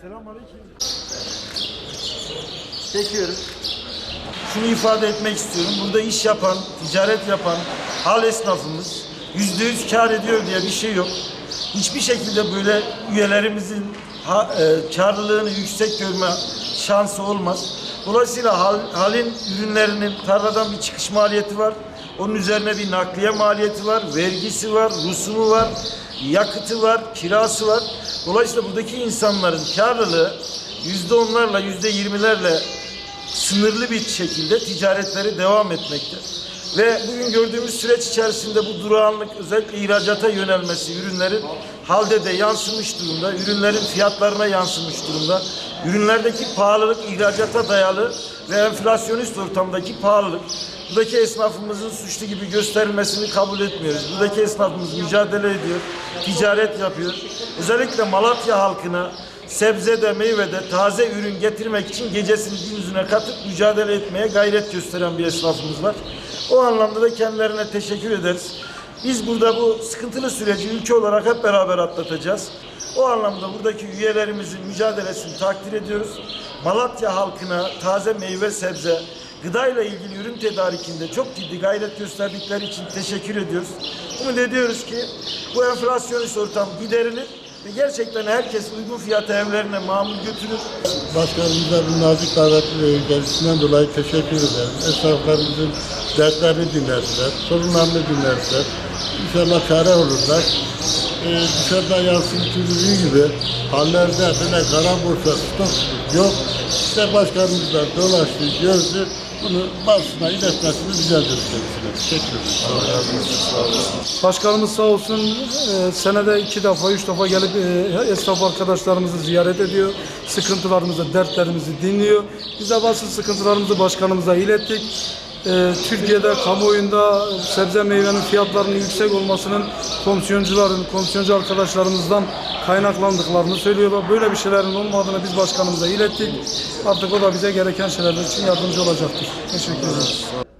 Selamünaleyküm. Çekiyorum. Şunu ifade etmek istiyorum. Burada iş yapan, ticaret yapan hal esnafımız yüzde yüz kar ediyor diye bir şey yok. Hiçbir şekilde böyle üyelerimizin ha, e, karlılığını yüksek görme şansı olmaz. Dolayısıyla hal, halin ürünlerinin tarladan bir çıkış maliyeti var. Onun üzerine bir nakliye maliyeti var, vergisi var, rusumu var, yakıtı var, kirası var. Dolayısıyla buradaki insanların karlılığı yüzde onlarla, yüzde yirmilerle sınırlı bir şekilde ticaretleri devam etmekte. Ve bugün gördüğümüz süreç içerisinde bu durağanlık özellikle ihracata yönelmesi ürünlerin halde de yansımış durumda. Ürünlerin fiyatlarına yansımış durumda. Ürünlerdeki pahalılık ihracata dayalı ve enflasyonist ortamdaki pahalılık. Buradaki esnafımızın suçlu gibi gösterilmesini kabul etmiyoruz. Buradaki esnafımız mücadele ediyor, ticaret yapıyor. Özellikle Malatya halkına sebzede, meyvede taze ürün getirmek için gecesini gündüzüne katıp mücadele etmeye gayret gösteren bir esnafımız var. O anlamda da kendilerine teşekkür ederiz. Biz burada bu sıkıntılı süreci ülke olarak hep beraber atlatacağız. O anlamda buradaki üyelerimizin mücadelesini takdir ediyoruz. Malatya halkına taze meyve sebze, gıdayla ilgili ürün tedarikinde çok ciddi gayret gösterdikleri için teşekkür ediyoruz. Umut ediyoruz ki bu enflasyonist ortam giderilir ve gerçekten herkes uygun fiyata evlerine mamul götürür. Başkanımıza bu nazik davet gelişinden dolayı teşekkür ederim. Esnaflarımızın dertlerini dinlediler, sorunlarını dinlediler. İnşallah çare olurlar. Ee, dışarıda yansıtıldığı gibi hallerde böyle kara borsa stok yok. İşte başkanımız da dolaştı, gördü. Bunu basına iletmesini rica ediyoruz kendisine. Teşekkür ederim. Başkanımız sağ olsun e, senede iki defa, üç defa gelip e, esnaf arkadaşlarımızı ziyaret ediyor. Sıkıntılarımızı, dertlerimizi dinliyor. Biz de bazı sıkıntılarımızı başkanımıza ilettik. E, Türkiye'de kamuoyunda sebze meyvenin fiyatlarının yüksek olmasının komisyoncuların, komisyoncu arkadaşlarımızdan kaynaklandıklarını söylüyorlar. Böyle bir şeylerin olmadığını biz başkanımıza ilettik. Artık o da bize gereken şeyler için yardımcı olacaktır. Teşekkür ederim.